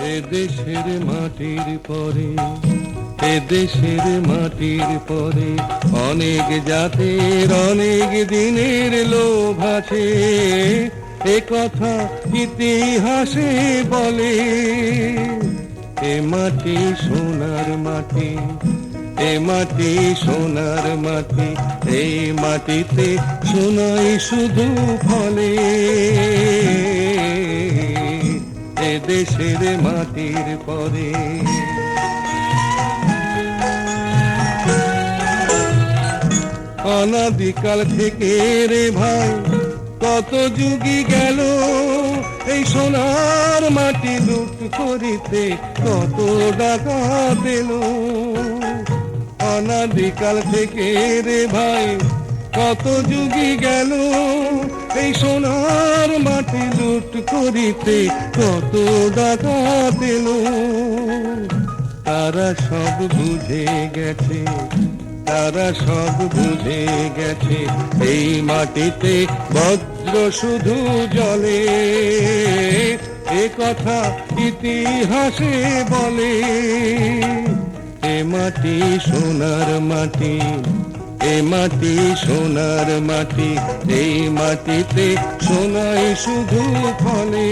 এ দেশের মাটির পরে, এ দেশের মাটির পরে অনেক জাতের, অনেক দিনের লোভ আছে। এ কথা ইতিহাসে বলে, এ মাটি সোনার মাটি, এ মাটি সোনার মাটি, এই মাটিতে সোনাই শুধু ফলে। দেশের মাটির পরে। অনাদিকাল থেকে রে ভাই, কত যুগি গেল, এই সোনার মাটি লুট করিতে কত টাকা দিল অনাদিকাল থেকে রে ভাই কত যুগি গেল, এই সোনার মাটি লুট করিতে কত টাকা দিল তারা সব বুঝে গেছে, তারা সব বুঝে গেছে, এই মাটিতে বজ্র শুধু জলে এ কথা ইতিহাসে বলে, এ মাটি সোনার মাটি এ মাটি, সোনার মাটি, এই মাটিতে সোনাই শুধু ফলে।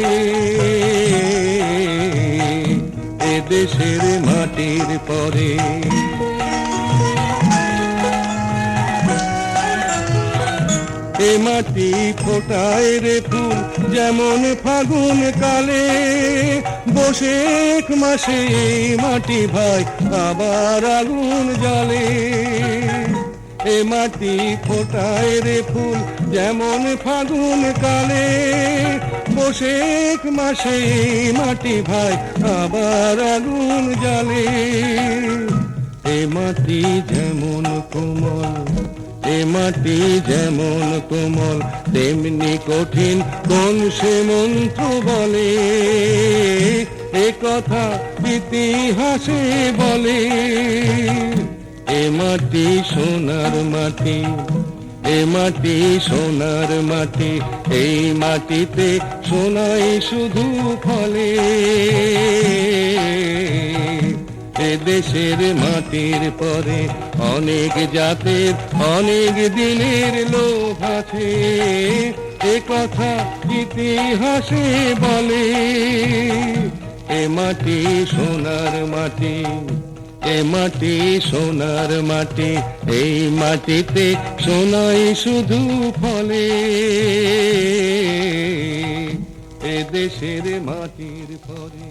এ দেশের মাটির পরে। এ মাটি ফোটায় রে ফুল, যেমন ফাগুন কালে। বসেক মাসে মাটি ভাই, আবার আগুন জলে এ মাটি ফোটায় রে ফুল, যেমন ফাগুন কালে। বসেক মাসে মাটি ভাই, আবার আগুন জালে এ মাটি যেমন কোমল, এ মাটি যেমন কোমল, তেমনি কঠিন কোন সে মন্ত্র বলে। এ কথা ইতিহাসে বলে। এ মাটি সোনার মাটি, এ মাটি সোনার মাটি, এই মাটিতে সোনাই শুধু ফলে। এ দেশের মাটির পরে অনেক জাতের, অনেক দিনের লোভ আছে। এ কথা ইতিহাসে বলে, এ মাটি সোনার মাটি এ মাটি সোনার মাটি। এই মাটিতে সোনাই শুধু ফলে। এ দেশের মাটির পরে